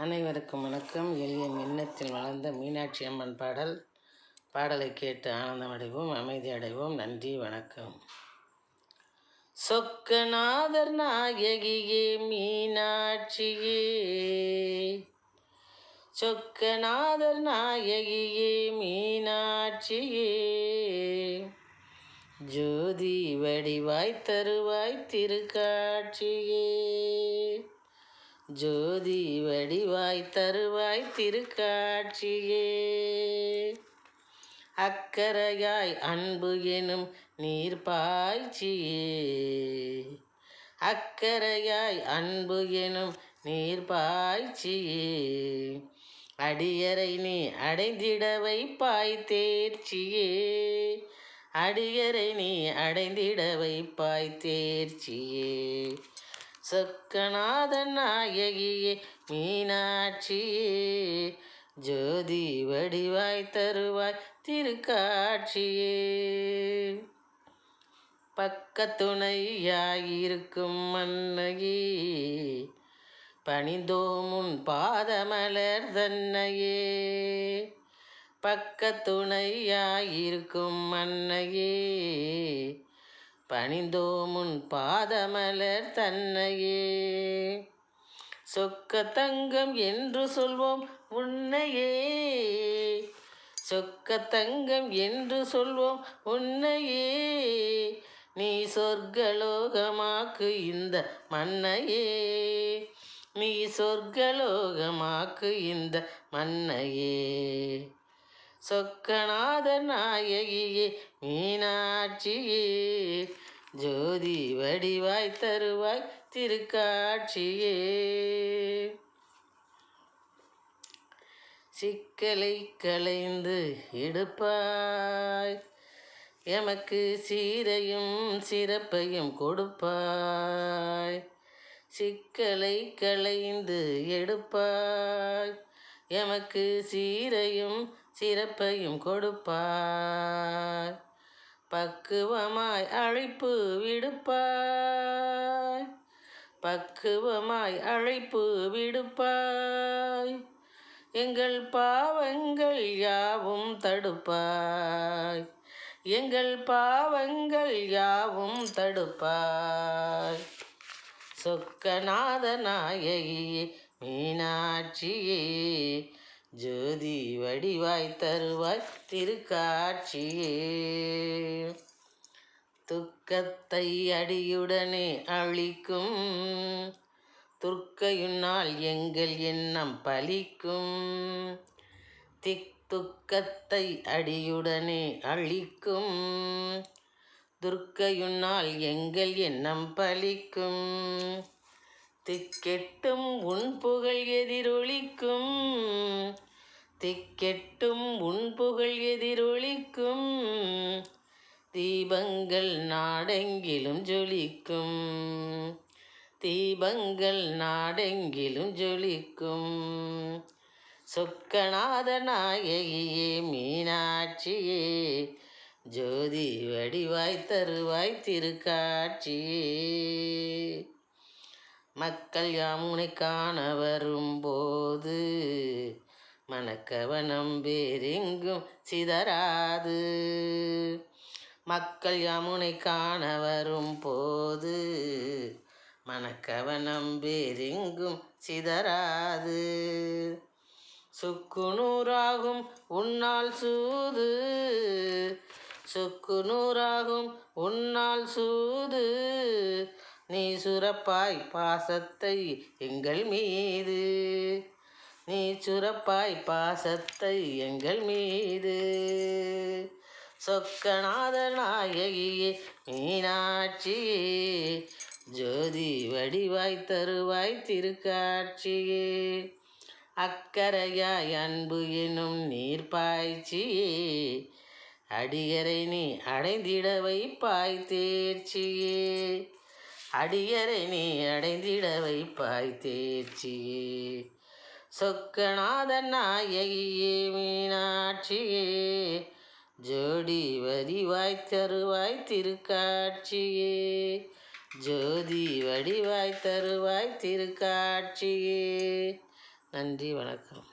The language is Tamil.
அனைவருக்கும் வணக்கம். எளிய எண்ணத்தில் வளர்ந்த மீனாட்சி அம்மன் பாடல். பாடலை கேட்டு ஆனந்தமடைவோம் அமைதி அடைவோம். நன்றி வணக்கம். சொக்கநாதர் நாயகியே மீனாட்சியே. சொக்கநாதர் நாயகியே மீனாட்சியே. ஜோதி வடிவாய் தருவாய் திருக்காட்சியே. ஜோதி வடிவாய் தருவாய் திருக்காட்சியே. அக்கரையாய் அன்பு எனும் நீர் பாய்ச்சியே அக்கரையாய் அன்பு எனும் நீர் பாய்ச்சியே அடியரை நீ அடைந்திடவை பாய் தேர்ச்சியே. அடியரை நீ அடைந்திட வைப்பாய் தேர்ச்சியே. சொக்கநாதன் நாயகியே மீனாட்சியே ஜோதி வடிவாய் தருவாய் திருக்காட்சியே. பக்கத்துணையாயிருக்கும் மன்னகி பணிந்தோமுன் பாதமலர் தன்னையே. பக்கத்துணையாயிருக்கும் மன்னையே பணிந்தோமுன் பாதமலர் தன்னையே. சொக்க தங்கம் என்று சொல்வோம் உன்னையே. சொக்க தங்கம் என்று சொல்வோம் உன்னையே. நீ சொர்க்கலோகமாக்கு இந்த மன்னையே நீ சொர்க்கலோகமாக்கு இந்த மன்னையே சொக்கநாத நாயகியே மீனாட்சியே. ஜோதி வடிவாய் தருவாய் திருக்காட்சியே. சிக்கலை களைந்து எடுப்பாய். எமக்கு சீரையும் சிறப்பையும் கொடுப்பாய். சிக்கலை களைந்து எடுப்பாய். எமக்கு சீரையும் சிறப்பையும் கொடுப்பார் பக்குவமாய் அழைப்பு விடுப்பாய். பக்குவமாய் அழைப்பு விடுப்பாய். எங்கள் பாவங்கள் யாவும் தடுப்பாய். எங்கள் பாவங்கள் யாவும் தடுப்பாய். சொக்கநாத மீனாட்சியே ஜோதி வடிவாய் தருவாய் திருக்காட்சியே. துக்கத்தை அடியுடனே அழிக்கும். துர்க்கையுன்னால் எங்கள் எண்ணம் பலிக்கும். திக் துக்கத்தை அடியுடனே அழிக்கும். துர்க்கையுன்னால் எங்கள் எண்ணம் பலிக்கும். திக்கெட்டும் உன் புகழ் எதிரொலிக்கும். திக்கெட்டும் உன் புகழ் எதிரொலிக்கும். தீபங்கள் நாடெங்கிலும் ஜொலிக்கும். தீபங்கள் நாடெங்கிலும் ஜொலிக்கும். சொக்கநாத நாயகியே மீனாட்சியே ஜோதி வடிவாய் தருவாய் திருக்காட்சியே. மக்கள் யாமுனை காண வரும்போது மனக்கவனம் வேறெங்கும் சிதறாது. மக்கள் யாமுனை காண வரும் போது மனக்கவனம் வேறெங்கும் சிதறாது. சுக்குநூறாகும் உன்னால் சூது சுக்குநூறாகும் உன்னால் சூது நீ சுரப்பாய் பாசத்தை எங்கள் மீது. நீ சுரப்பாய் பாசத்தை எங்கள் மீது. சொக்கநாத நாயகியே மீனாட்சியே ஜோதி வடிவாய் தருவாய் திருக்காட்சியே அக்கரையாய் அன்பு எனும் நீர் பாய்ச்சியே அடியரை நீ அடைந்திடவை பாய் தேர்ச்சியே. அடியரை நீ அடைந்திட வைப்பாய் தேர்ச்சியே சொக்கநாதன் நாயகியே மீனாட்சியே ஜோடி வடிவாய் தருவாய் திருக்காட்சியே. ஜோதி வடிவாய் தருவாய் திருக்காட்சியே. நன்றி வணக்கம்.